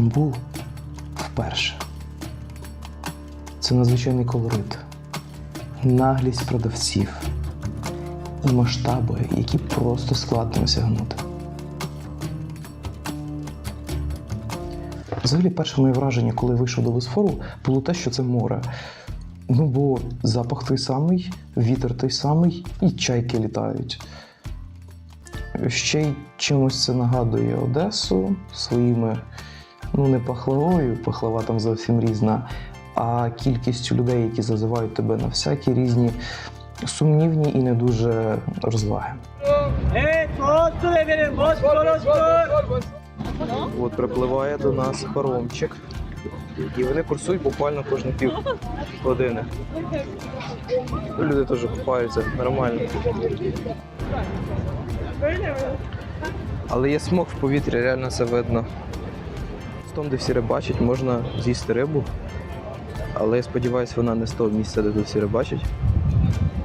Таке Стамбул вперше? Це надзвичайний колорит, наглість продавців і масштаби, які просто складно осягнути. Взагалі, перше моє враження, коли вийшов до Босфору, було те, що це море. Ну, бо запах той самий, вітер той самий, і чайки літають. Ще й чимось це нагадує Одесу своїми, ну не пахлавою, пахлава там зовсім різна, а кількістю людей, які зазивають тебе на всякі різні сумнівні і не дуже розваги. От припливає до нас паромчик, і вони курсують буквально кожні пів години. Люди теж купаються нормально. Але є смог в повітрі, реально це видно. Там, де всі рибачать, можна з'їсти рибу. Але я сподіваюся, вона не з того місця, де тут всі рибачать.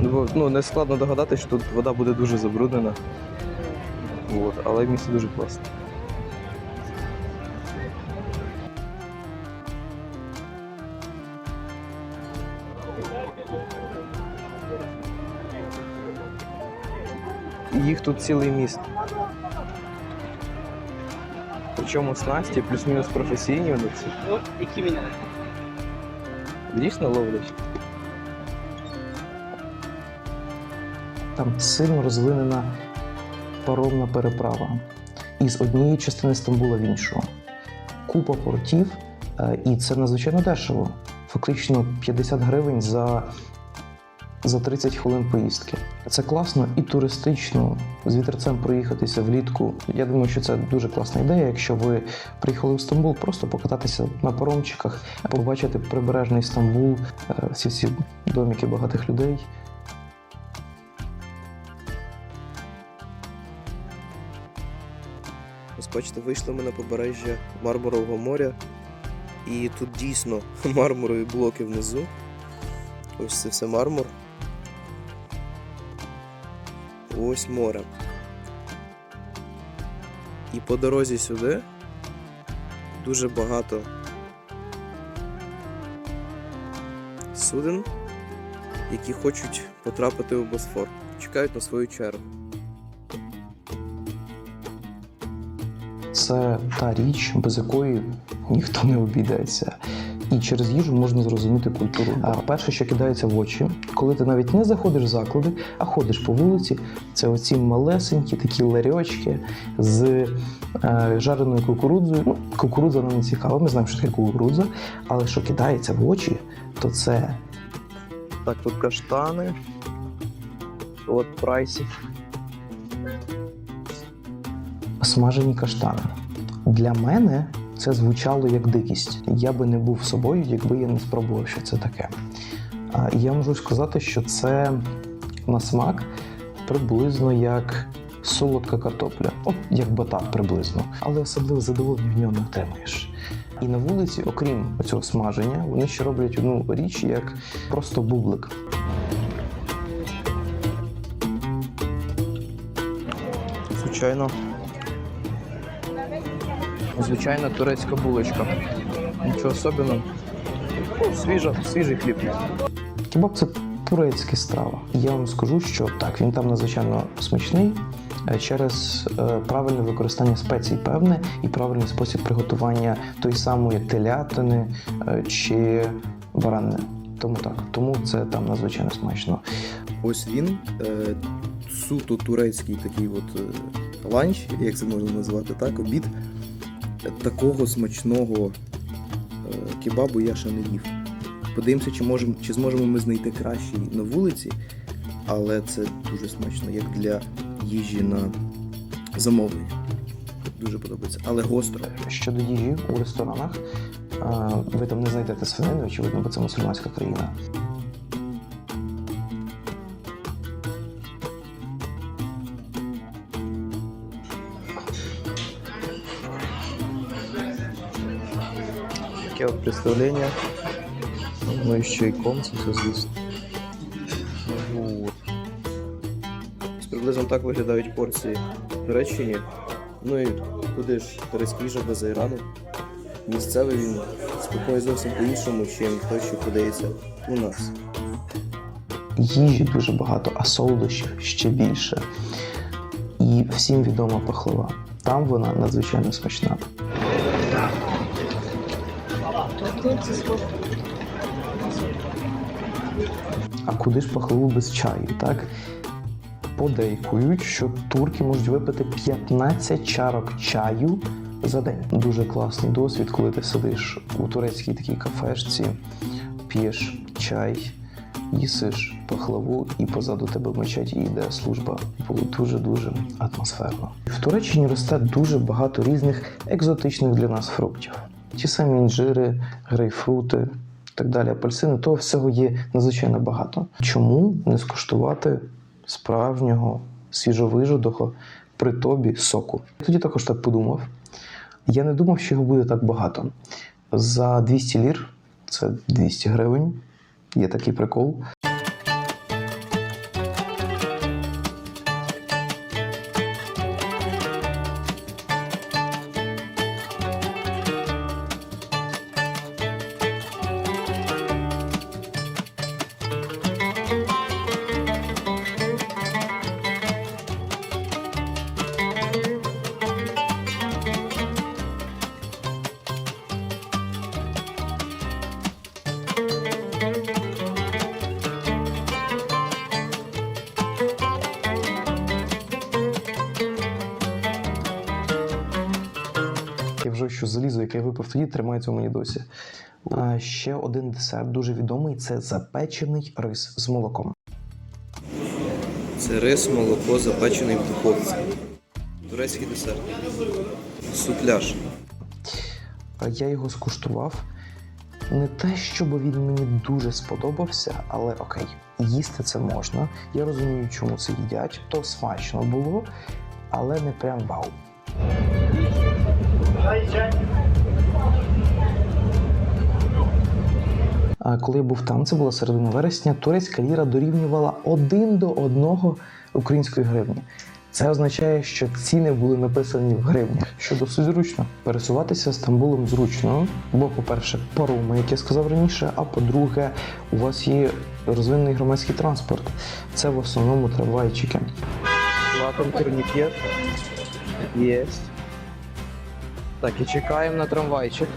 Ну, бо, ну, не складно догадатися, що тут вода буде дуже забруднена. От, але місце дуже класне. Їх тут цілий міст. Причому снасті плюс-мінус професійні всі. O 2000 lira. Дійсно ловлять. Там сильно розвинена паромна переправа із однієї частини Стамбула в іншу. Купа портів, е, і це надзвичайно дешево. Фактично 50 гривень за, за 30 хвилин поїздки. Це класно і туристично з вітерцем проїхатися влітку. Я думаю, що це дуже класна ідея. Якщо ви приїхали в Стамбул, просто покататися на паромчиках, побачити прибережний Стамбул, е, всі ці домики багатих людей. Ось бачите, вийшли ми на побережжя Мармурового моря. І тут дійсно мармурові блоки внизу. Ось це все мармур. Ось море. І по дорозі сюди дуже багато суден, які хочуть потрапити у Босфор. Чекають на свою чергу. Це та річ, без якої ніхто не обійдеться. І через їжу можна зрозуміти культуру. А перше, що кидається в очі, коли ти навіть не заходиш в заклади, а ходиш по вулиці, це оці малесенькі такі ларьочки з е, жареною кукурудзою. Ну, кукурудза нам не цікава, ми знаємо, що таке кукурудза, але що кидається в очі, то це так, тут каштани. От прайсі. Смажені каштани. Для мене це звучало як дикість. Я би не був собою, якби я не спробував, що це таке. Я можу сказати, що це на смак приблизно як солодка картопля, от як батат приблизно, але особливо задоволення в нього не отримаєш. І на вулиці, окрім цього смаження, вони ще роблять одну річ як просто бублик. Звичайно, звичайна турецька булочка. Нічого особливого. Ну, свіжа, свіжий хліб. Кебаб це турецька страва. Я вам скажу, що так, він там надзвичайно смачний е, через е, правильне використання спецій, певне, і правильний спосіб приготування тої самої телятини е, чи баранини. Тому так, тому це там надзвичайно смачно. Ось він, е, суто турецький такий от ланч, як це можна назвати, так, обід. Е, Такого смачного е, кебабу я ще не їв. Подивимося, чи, можемо, чи зможемо ми знайти кращий на вулиці, але це дуже смачно, як для їжі на замовлення. Дуже подобається. Але гостро. Щодо їжі у ресторанах, е, ви там не знайдете свинини, очевидно, бо це мусульманська країна. Таке от представлення. Ну і ще й комці, це звісно. Ось Приблизно так виглядають порції в Туреччині. Ну і куди ж турецький же без айрану. Місцевий він спокійно зовсім по-іншому, чим той, що подається у нас. Їжі дуже багато, а солодощів ще більше. І всім відома пахлава. Там вона надзвичайно смачна. А куди ж пахливу без чаю, так? Подейкують, що турки можуть випити 15 чарок чаю за день. Дуже класний досвід, коли ти сидиш у турецькій такій кафешці, п'єш чай, їсиш пахлаву, і позаду тебе в мечеті служба. Було дуже-дуже атмосферно. В Туреччині росте дуже багато різних екзотичних для нас фруктів. Ті самі інжири, грейпфрути, так далі, апельсини, того всього є надзвичайно багато. Чому не скуштувати справжнього свіжовижудого при тобі соку? Я тоді також так подумав. Я не думав, що його буде так багато. За 200 лір, це 200 гривень, є такий прикол. Що залізо, яке я випив тоді, тримається у мені досі. А ще один десерт дуже відомий це запечений рис з молоком. Це рис, молоко, запечений в духовці. Турецький десерт. Супляш. А Я його скуштував. Не те, щоб він мені дуже сподобався, але окей, їсти це можна. Я розумію, чому це їдять. То смачно було, але не прям вау. А коли я був там, це було середина вересня, турецька ліра дорівнювала один до одного української гривні. Це означає, що ціни були написані в гривнях, що досить зручно. Пересуватися Стамбулом зручно, бо, по-перше, пароми, як я сказав раніше, а по-друге, у вас є розвинений громадський транспорт. Це в основному трамвайчики. Платом турнікет. Єсть. Так, і чекаємо на трамвайчик.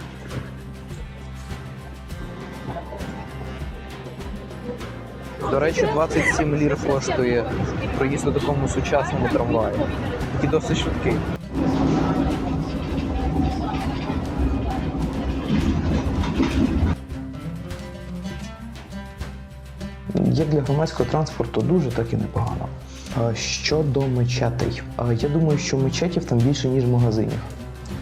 До речі, 27 лір коштує проїзд у такому сучасному трамваї. Який досить швидкий. Як для громадського транспорту, дуже так і непогано. Щодо мечетей, я думаю, що мечетів там більше, ніж магазинів.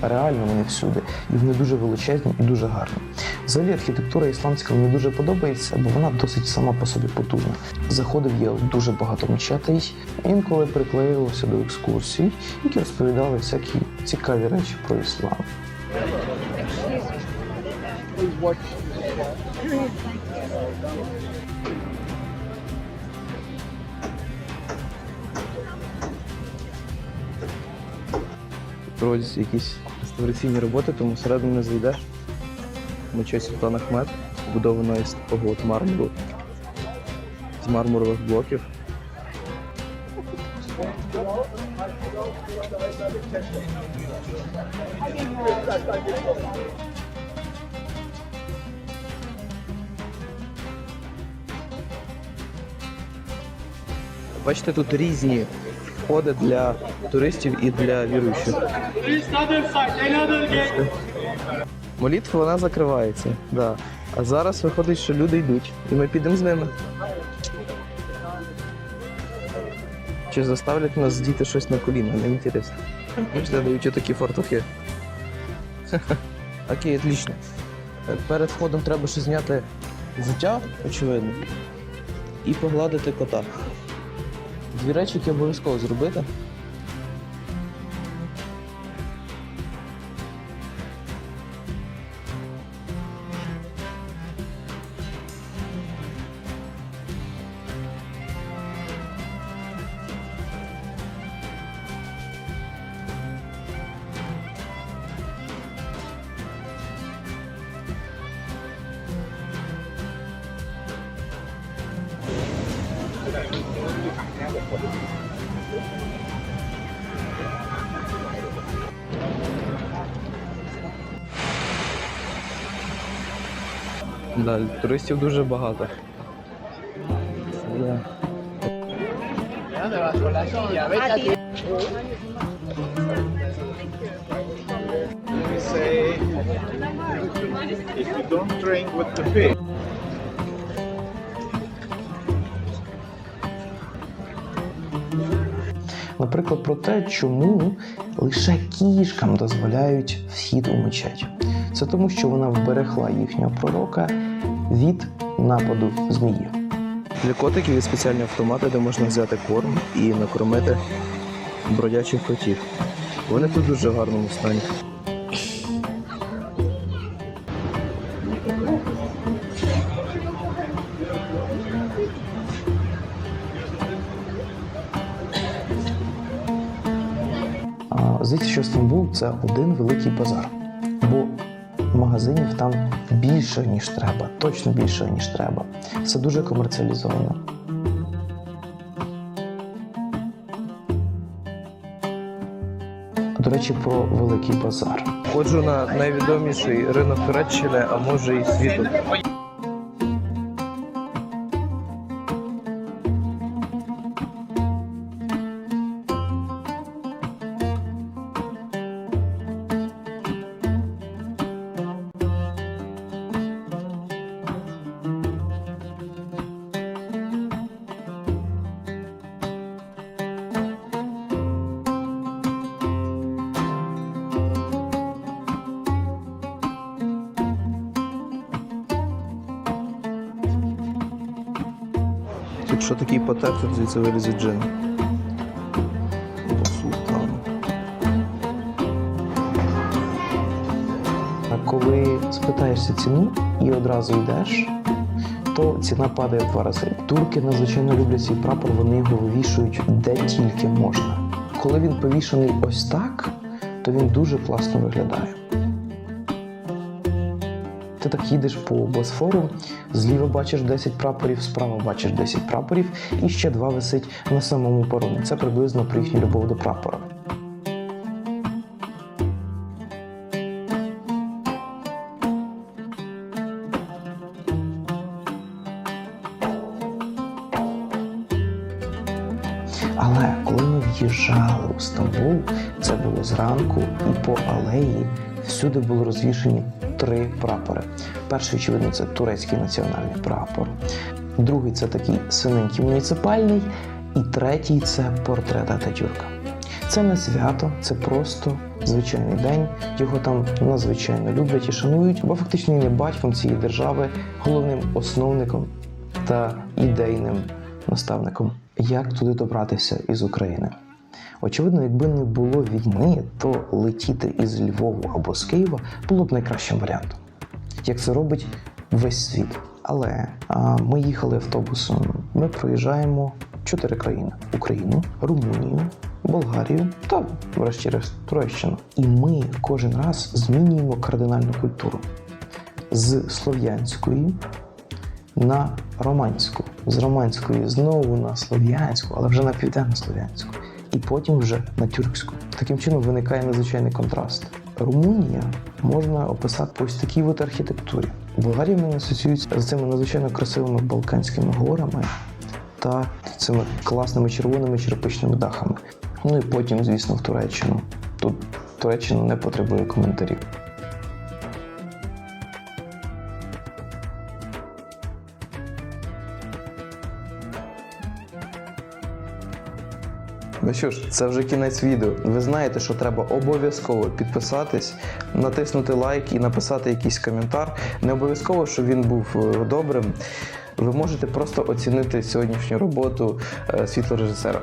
Реально вони всюди, і вони дуже величезні і дуже гарні. Взагалі архітектура ісламська мені дуже подобається, бо вона досить сама по собі потужна. Заходив я дуже багато мечетей, інколи приклеювався до екскурсій, які розповідали всякі цікаві речі про іслам. Проводяться якісь реставраційні роботи, тому всередину не зайдеш. Мечеть Султан Ахмед, побудована із такого от мармуру, з мармурових блоків. Бачите, тут різні входи для туристів і для віруючих. Молитва вона закривається, да. А зараз виходить, що люди йдуть, і ми підемо з ними. Чи заставлять нас діти щось на коліна, не інтересно. Бачите, дають такі фартухи. Окей, отлично. Перед входом треба ще зняти взуття, очевидно, і погладити кота. Дві речі, які обов'язково зробити. Да, туристів дуже багато. Да. If you don't drink with the fish, Наприклад, про те, чому лише кішкам дозволяють вхід у мечеть. Це тому, що вона вберегла їхнього пророка від нападу змії. Для котиків є спеціальні автомати, де можна взяти корм і накормити бродячих котів. Вони тут в дуже гарному стані. Здається, що Стамбул це один великий базар, магазинів там більше, ніж треба, точно більше, ніж треба. Все дуже комерціалізовано. До речі, про великий базар. Ходжу на найвідоміший ринок Туреччини, а може і світу. Якщо такий потеп, то звідси вилізе джин. Коли спитаєшся ціну і одразу йдеш, то ціна падає в два рази. Турки надзвичайно люблять свій прапор, вони його вивішують де тільки можна. Коли він повішений ось так, то він дуже класно виглядає. Ти так їдеш по Босфору, зліва бачиш 10 прапорів, справа бачиш 10 прапорів, і ще два висить на самому паромі. Це приблизно про їхню любов до прапора. Але коли ми в'їжджали у Стамбул, це було зранку, і по алеї всюди були розвішені три прапори. Перший, очевидно, це турецький національний прапор. Другий це такий синенький муніципальний, і третій це портрет Ататюрка. Це не свято, це просто звичайний день. Його там надзвичайно люблять і шанують, бо фактично він є батьком цієї держави, головним основником та ідейним наставником. Як туди добратися із України? Очевидно, якби не було війни, то летіти із Львову або з Києва було б найкращим варіантом, як це робить весь світ. Але а, ми їхали автобусом. Ми проїжджаємо чотири країни: Україну, Румунію, Болгарію та, врешті-решт, Туреччину. І ми кожен раз змінюємо кардинальну культуру з слов'янської на романську, з романської знову на слов'янську, але вже на південно-слов'янську, і потім вже на тюркську. Таким чином виникає надзвичайний контраст. Румунія можна описати ось такій от архітектурі. Болгарія в мене асоціюється з цими надзвичайно красивими балканськими горами та цими класними червоними черепичними дахами. Ну і потім, звісно, в Туреччину. Тут Туреччина не потребує коментарів. Ну що ж, це вже кінець відео. Ви знаєте, що треба обов'язково підписатись, натиснути лайк і написати якийсь коментар. Не обов'язково, щоб він був е, добрим. Ви можете просто оцінити сьогоднішню роботу е, світлорежисера.